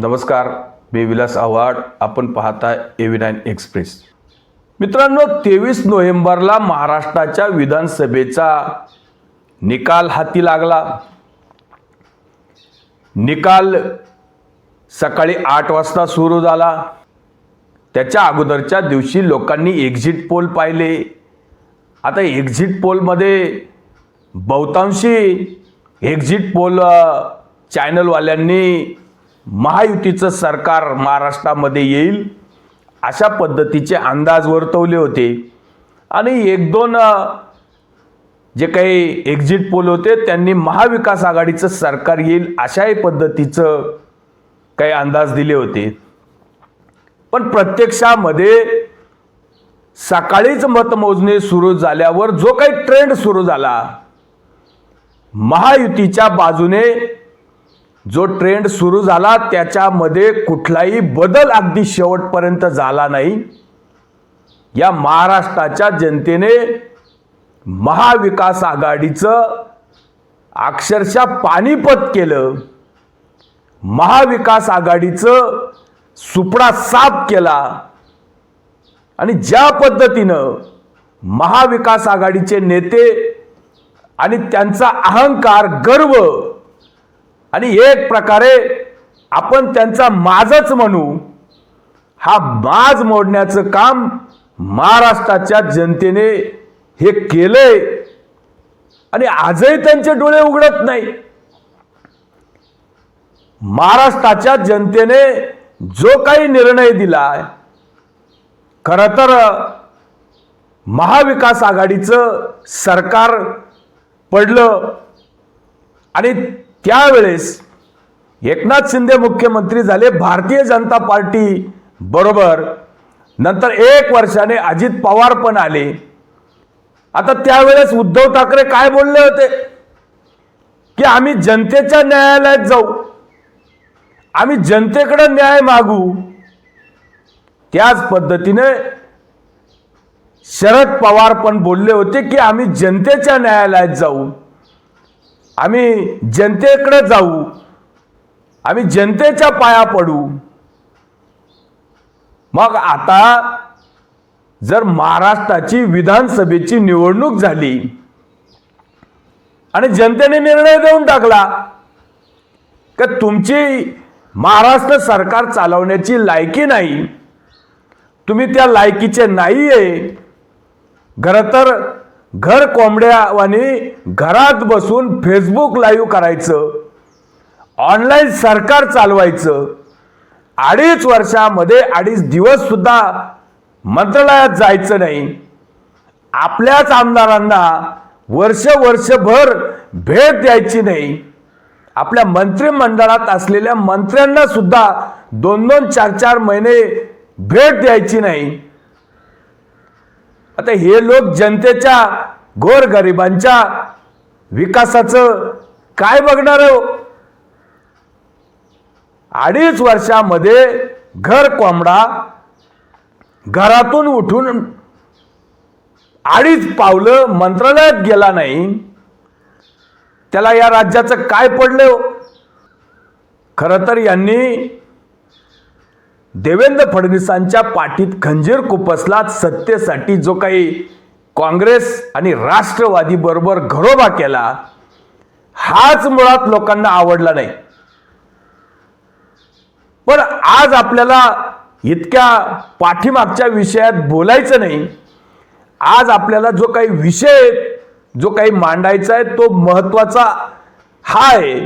नमस्कार मी विलास आव्हाड. आपण पाहताय एव्ही नाईन एक्सप्रेस मित्रांनो तेवीस नोव्हेंबरला महाराष्ट्राच्या विधानसभेचा निकाल हाती लागला. निकाल सकाळी आठ वाजता सुरू झाला. त्याच्या अगोदरच्या दिवशी लोकांनी एक्झिट पोल पाहिले. आता एक्झिट पोलमध्ये बहुतांशी एक्झिट पोल चॅनलवाल्यांनी महायुतीचं सरकार महाराष्ट्रामध्ये येईल अशा पद्धतीचे अंदाज वर्तवले होते. आणि एक दोन जे काही एक्झिट पोल होते त्यांनी महाविकास आघाडीचं सरकार येईल अशाही पद्धतीचं काही अंदाज दिले होते. पण प्रत्यक्षामध्ये सकाळीच मतमोजणी सुरू झाल्यावर जो काही ट्रेंड सुरू झाला महायुतीच्या बाजूने जो ट्रेंड सुरू झाला त्याच्यामध्ये कुठलाही बदल अगदी शेवटपर्यंत झाला नाही. या महाराष्ट्राच्या जनतेने महाविकास आघाडीचं अक्षरशः पानिपत केलं. महाविकास आघाडीचं सुपडा साफ केला. आणि ज्या पद्धतीनं महाविकास आघाडीचे नेते आणि त्यांचा अहंकार गर्व आणि एक प्रकारे आपण त्यांचा माजच म्हणू हा माज मोडण्याचं काम महाराष्ट्राच्या जनतेने हे केलंय. आणि आजही त्यांचे डोळे उघडत नाही. महाराष्ट्राच्या जनतेने जो काही निर्णय दिलाय खरं तर महाविकास आघाडीचं सरकार पडलं आणि त्यावेळेस एकनाथ शिंदे मुख्यमंत्री झाले भारतीय जनता पार्टी बरोबर. नंतर एक वर्षाने अजित पवार पण आले. आता त्यावेळेस उद्धव ठाकरे काय बोलले होते? की आम्ही जनतेच्या न्यायालयात जाऊ. आम्ही जनतेकडे न्याय मागू. त्याच पद्धतीने शरद पवार पण बोलले होते की आम्ही जनतेच्या न्यायालयात जाऊ. आम्ही जनतेकडे जाऊ. आम्ही जनतेच्या पाया पडू. मग आता जर महाराष्ट्राची विधानसभेची निवडणूक झाली आणि जनतेने निर्णय देऊन टाकला का तुमची महाराष्ट्र सरकार चालवण्याची लायकी नाही तुम्ही त्या लायकीचे नाही आहे खरं तर घर कोंबड्यावानी घरात बसून फेसबुक लाईव्ह करायचं ऑनलाईन सरकार चालवायचं अडीच वर्षामध्ये अडीच दिवससुद्धा मंत्रालयात जायचं नाही. आपल्याच आमदारांना वर्ष वर्षभर भेट द्यायची नाही. आपल्या मंत्रिमंडळात असलेल्या मंत्र्यांना सुद्धा दोन दोन चार चार महिने भेट द्यायची नाही. आता हे लोक जनतेच्या गोरगरिबांच्या विकासाचं काय बघणार हो? अडीच वर्षामध्ये घर कोंबडा घरातून उठून अडीच पावलं मंत्रालयात गेला नाही त्याला या राज्याचं काय पडलं हो खरं तर यांनी देवेंद्र फडणवीसांच्या पाठीत खंजीर कुपसला सत्तेसाठी जो काही काँग्रेस आणि राष्ट्रवादी बरोबर घरोबा केला हाच मुळात लोकांना आवडला नाही. पण आज आपल्याला इतक्या पाठीमागच्या विषयात बोलायचं नाही. आज आपल्याला जो काही विषय जो काही मांडायचा आहे तो महत्त्वाचा हा आहे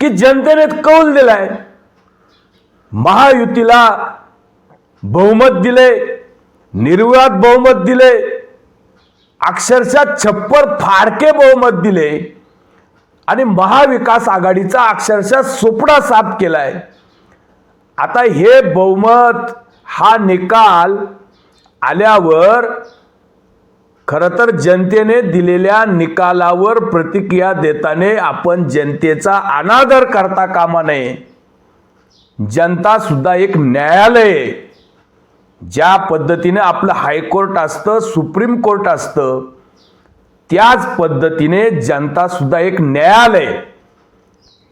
की जनतेने कौल दिलाय. महायुतीला बहुमत दिले निर्विवाद बहुमत दिले अक्षरशः छप्पर फाडके बहुमत दिले आणि महाविकास आघाडीचा अक्षरशः सुपडा साफ केलाय. आता हे बहुमत हा निकाल आल्यावर खरं तर जनतेने दिलेल्या निकालावर प्रतिक्रिया देताना आपण जनतेचा अनादर करता कामा नये. जनता सुद्धा एक न्यायालय ज्या पद्धतीने आपलं हायकोर्ट असतं सुप्रीम कोर्ट असतं त्याच पद्धतीने जनता सुद्धा एक न्यायालय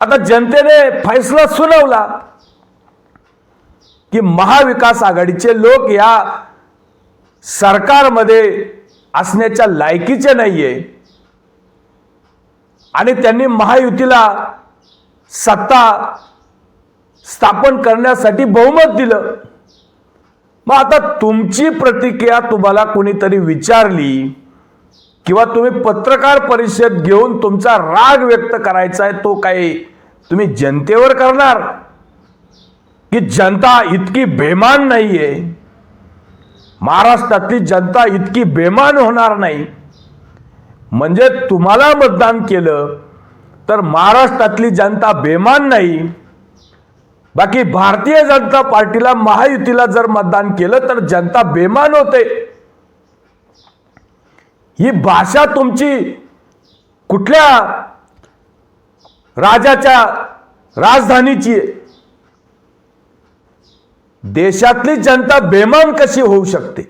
आता जनतेने फैसला सुनावला की महाविकास आघाडीचे लोक या सरकारमध्ये असण्याच्या लायकीचे नाहीये. आणि त्यांनी महायुतीला सत्ता स्थापन करण्यासाठी बहुमत दिलं. मग आता तुमची प्रतिक्रिया तुम्हाला कोणीतरी विचारली किंवा तुम्ही पत्रकार परिषद घेऊन तुमचा राग व्यक्त करायचा आहे तो काही तुम्ही जनतेवर करणार? की जनता इतकी बेमान नाही आहे महाराष्ट्रातली जनता इतकी बेमान होणार नाही. म्हणजे तुम्हाला मतदान केलं तर महाराष्ट्रातली जनता बेमान नाही. बाकी भारतीय जनता पार्टीला महायुतीला जर मतदान केलं तर जनता बेमान होते. ही भाषा तुमची कुठल्या राजाच्या राजधानीची देशातली जनता बेमान कशी होऊ शकते?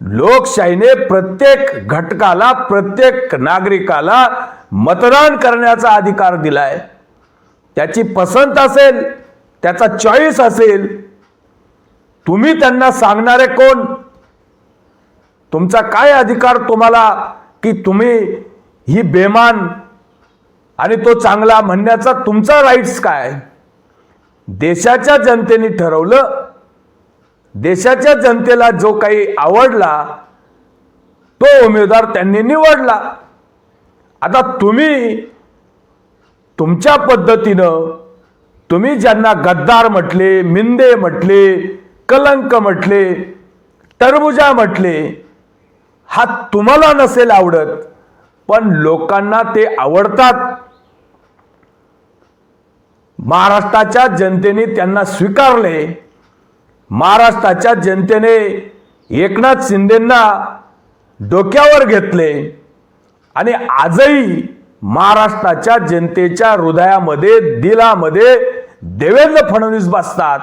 लोकशाहीने प्रत्येक घटकाला प्रत्येक नागरिकाला मतदान करण्याचा अधिकार दिलाय. त्याची पसंत असेल त्याचा चॉईस असेल तुम्ही त्यांना सांगणारे कोण? तुमचा काय अधिकार तुम्हाला की तुम्ही ही बेमान आणि तो चांगला म्हणण्याचा तुमचा राईट्स काय? देशाच्या जनतेने ठरवलं देशाच्या जनतेला जो काही आवडला तो उमेदवार त्यांनी निवडला. आता तुम्ही तुमच्या पद्धतीनं तुम्ही ज्यांना गद्दार म्हटले मिंदे म्हटले कलंक म्हटले टरबुजा म्हटले हा तुम्हाला नसेल आवडत पण लोकांना ते आवडतात. महाराष्ट्राच्या जनतेने त्यांना स्वीकारले. महाराष्ट्राच्या जनतेने एकनाथ शिंदेंना डोक्यावर घेतले. आणि आजही महाराष्ट्राच्या जनतेच्या हृदयामध्ये दिलामध्ये देवेंद्र फडणवीस बसतात.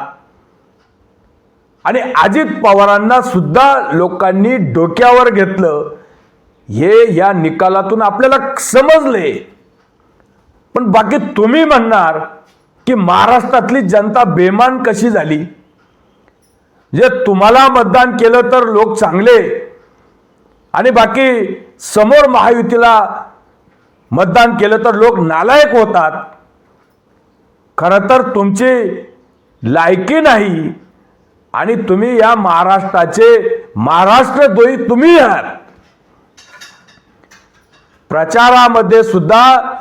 आणि अजित पवारांना सुद्धा लोकांनी डोक्यावर घेतलं. हे या निकालातून आपल्याला समजले. पण बाकी तुम्ही म्हणणार की महाराष्ट्रातली जनता बेमान कशी झाली? जे तुम्हाला मतदान केलं तर लोक चांगले. आणि बाकी समोर महायुतीला मतदान केलं तर लोक नालायक होतात. खरं तर तुमची लायकी नाही आणि तुम्ही या महाराष्ट्राचे महाराष्ट्र दोई तुम्ही आहात. प्रचारामध्ये सुद्धा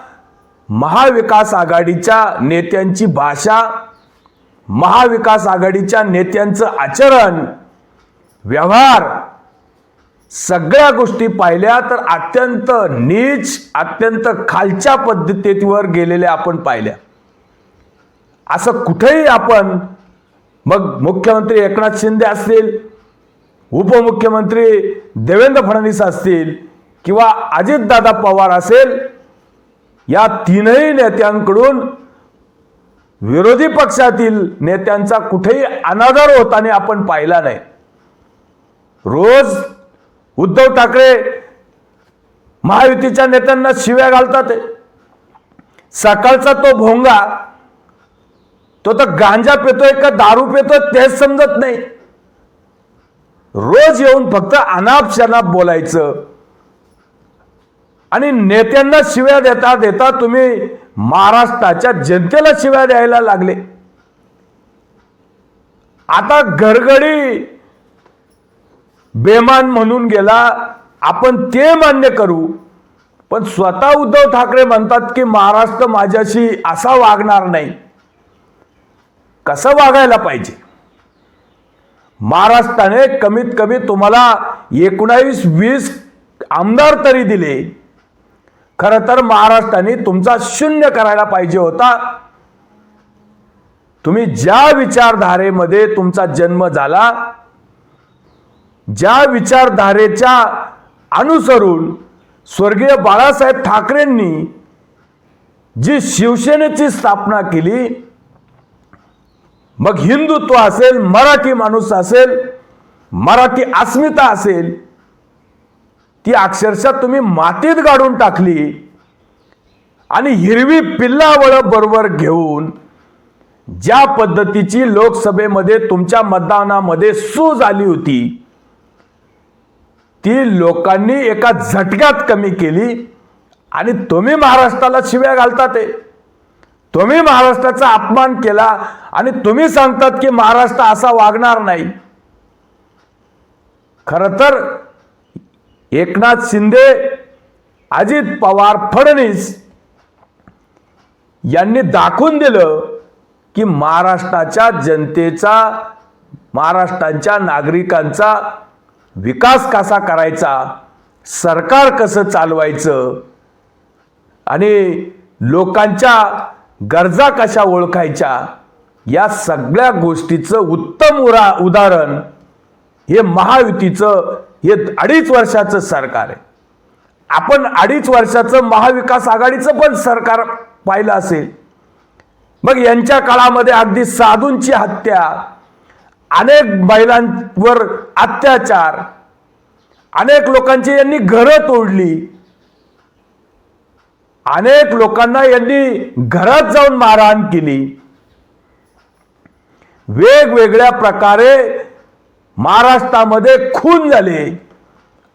महाविकास आघाडीच्या नेत्यांची भाषा महाविकास आघाडीच्या नेत्यांचं आचरण व्यवहार सगळ्या गोष्टी पाहिल्या तर अत्यंत नीच अत्यंत खालच्या पद्धतीवर गेलेल्या आपण पाहिल्या. असं कुठेही आपण मग मुख्यमंत्री एकनाथ शिंदे असतील उपमुख्यमंत्री देवेंद्र फडणवीस असतील किंवा अजितदादा पवार असेल या तीनही नेत्यांकडून विरोधी पक्षातील नेत्यांचा कुठेही अनादर होताना आपण पाहिला नाही. रोज उद्धव ठाकरे महायुतीच्या नेत्यांना शिव्या घालतात. सकाळचा तो भोंगा तो तर गांजा पितोय का दारू पितोय तेच समजत नाही. रोज येऊन फक्त अनाप शनाप बोलायचं. आणि नेत्यांना शिव्या देता देता तुम्ही महाराष्ट्राच्या जनतेला शिव्या द्यायला लागले. आता घरगडी बेमान म्हणून गेला आपण ते मान्य करू. पण स्वतः उद्धव ठाकरे म्हणतात की महाराष्ट्र माझ्याशी असा वागणार नाही. कसं वागायला पाहिजे? महाराष्ट्राने कमीत कमी तुम्हाला एकोणावीस वीस आमदार तरी दिले. खरं तर महाराष्ट्राने तुमचा शून्य करायला पाहिजे होता. तुम्ही ज्या विचारधारेमध्ये तुमचा जन्म झाला ज्या विचारधारेच्या अनुसरून स्वर्गीय बाळासाहेब ठाकरेंनी जी शिवसेनेची स्थापना केली मग हिंदुत्व असेल मराठी माणूस असेल मराठी अस्मिता असेल ती अक्षरशः तुम्ही मातीत गाडून टाकली आणि हिरवी पिल्लावळ बरोबर घेऊन ज्या पद्धतीची लोकसभेमध्ये तुमच्या मतदानामध्ये सूज आली होती ती लोकांनी एका झटक्यात कमी केली आणि तुम्ही महाराष्ट्राला शिव्या घालता ते. तुम्ही महाराष्ट्राचा अपमान केला आणि तुम्ही सांगतात की महाराष्ट्र असा वागणार नाही. खर तर एकनाथ शिंदे अजित पवार फडणवीस यांनी दाखवून दिलं की महाराष्ट्राच्या जनतेचा महाराष्ट्रांच्या नागरिकांचा विकास कसा करायचा सरकार कसं चालवायचं आणि लोकांच्या गरजा कशा ओळखायच्या? या सगळ्या गोष्टीचं उत्तम उरा उदाहरण हे महायुतीचं हे अडीच वर्षाचं सरकार आहे. आपण अडीच वर्षाचं महाविकास आघाडीचं पण सरकार पाहिलं असेल. मग यांच्या काळामध्ये अगदी साधूंची हत्या अनेक महिलांवर अत्याचार अनेक लोकांची यांनी घरं तोडली. अनेक लोकांना यांनी घरात जाऊन मारहाण केली. वेगवेगळ्या प्रकारे महाराष्ट्रामध्ये खून झाले.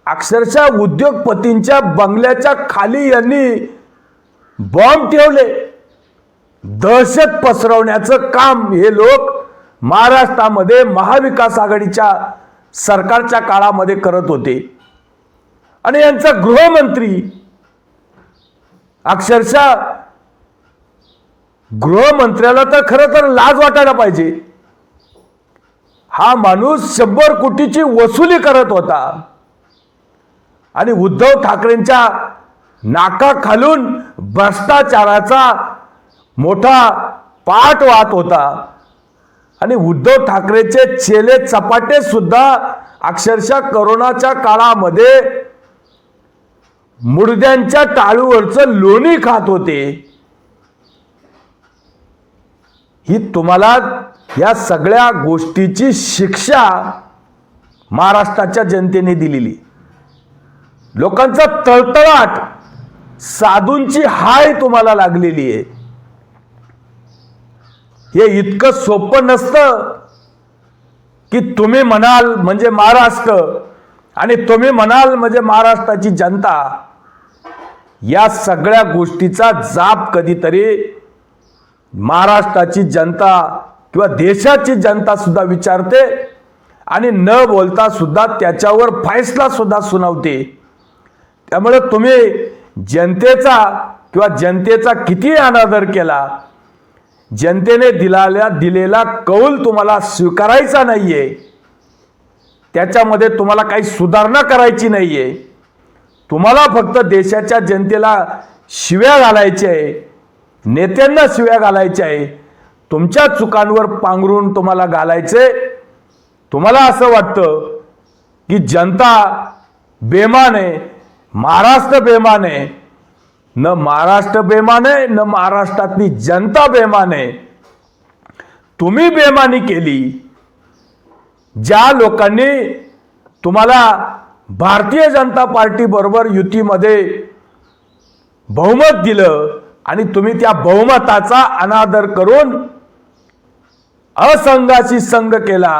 अक्षरशः उद्योगपतींच्या बंगल्याच्या खाली यांनी बॉम्ब ठेवले. दहशत पसरवण्याचं काम हे लोक महाराष्ट्रामध्ये महाविकास आघाडीच्या सरकारच्या काळामध्ये करत होते. आणि यांचा गृहमंत्री अक्षरशः गृहमंत्र्याला तर खरं तर लाज वाटायला पाहिजे. हा माणूस शंभर कोटीची वसुली करत होता. आणि उद्धव ठाकरेंच्या नाका खालून भ्रष्टाचाराचा मोठा पाठ वाहत होता. आणि उद्धव ठाकरेचे चेले चपाटे सुद्धा अक्षरशः करोनाच्या काळामध्ये मुर्द्यांच्या टाळूवरचं लोणी खात होते. ही तुम्हाला या सगळ्या गोष्टीची शिक्षा महाराष्ट्राच्या जनतेने दिलेली. लोकांचा तळतळाट साधूंची हाय तुम्हाला लागलेली आहे. हे इतकं सोपं नसतं की तुम्ही म्हणाल म्हणजे महाराष्ट्र आणि तुम्ही म्हणाल म्हणजे महाराष्ट्राची जनता. या सगळ्या गोष्टीचा जाप कधीतरी महाराष्ट्राची जनता किंवा देशाची जनता सुद्धा विचारते आणि न बोलता सुद्धा त्याच्यावर फैसला सुद्धा सुनावते. त्यामुळे तुम्ही जनतेचा किंवा जनतेचा किती अनादर केला जनतेने दिलाल्या दिलेला कौल तुम्हाला स्वीकारायचा नाहीये. त्याच्यामध्ये तुम्हाला काही सुधारणा करायची नाहीये. तुम्हाला फक्त देशाच्या जनतेला शिव्या घालायच्या आहे नेत्यांना शिव्या घालायच्या आहे. तुमच्या चुकांवर पांघरून तुम्हाला घालायचे. तुम्हाला असं वाटतं की जनता बेमान आहे महाराष्ट्र बेमान आहे. न महाराष्ट्र बेमान आहे न महाराष्ट्रातली जनता बेमान आहे. तुम्ही बेमानी केली. ज्या लोकांनी तुम्हाला भारतीय जनता पार्टी बरोबर युतीमध्ये बहुमत दिलं आणि तुम्ही त्या बहुमताचा अनादर करून असंघाशी संघ केला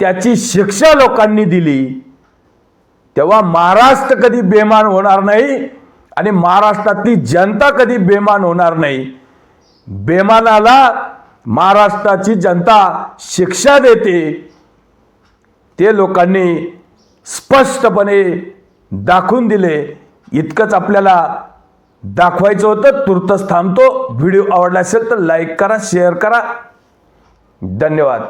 त्याची शिक्षा लोकांनी दिली तेव्हा महाराष्ट्र कधी बेमान होणार नाही आणि महाराष्ट्रातली जनता कधी बेमान होणार नाही. बेमानाला महाराष्ट्राची जनता शिक्षा देते ते लोकांनी स्पष्टपणे दाखवून दिले. इतकंच आपल्याला दाखवायचं होतं. तुर्तच थांबतो. व्हिडिओ आवडला असेल तर लाईक करा शेअर करा. धन्यवाद.